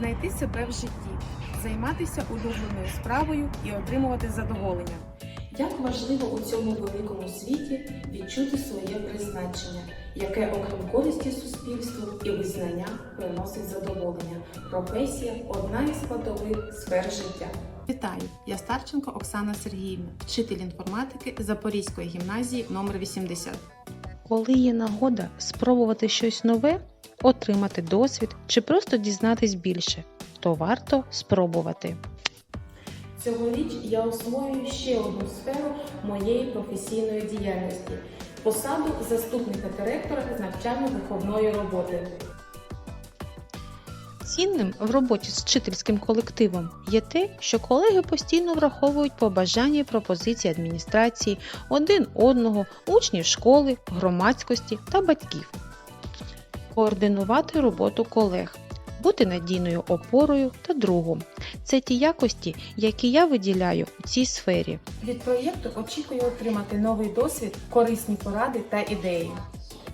знайти себе в житті, займатися улюбленою справою і отримувати задоволення. Як важливо у цьому великому світі відчути своє призначення, яке, окрім користі суспільству і визнання, приносить задоволення. Професія одна із складових сфер життя. Вітаю! Я Старченко Оксана Сергіївна, вчитель інформатики Запорізької гімназії номер 80. Коли є нагода спробувати щось нове, отримати досвід чи просто дізнатись більше, то варто спробувати. Цьогоріч я освоюю ще одну сферу моєї професійної діяльності посаду заступника директора з навчально-виховної роботи. Цінним в роботі з вчительським колективом є те, що колеги постійно враховують побажання і пропозиції адміністрації один одного, учнів школи, громадськості та батьків. Координувати роботу колег, бути надійною опорою та другом це ті якості, які я виділяю у цій сфері. Від проєкту очікую отримати новий досвід, корисні поради та ідеї.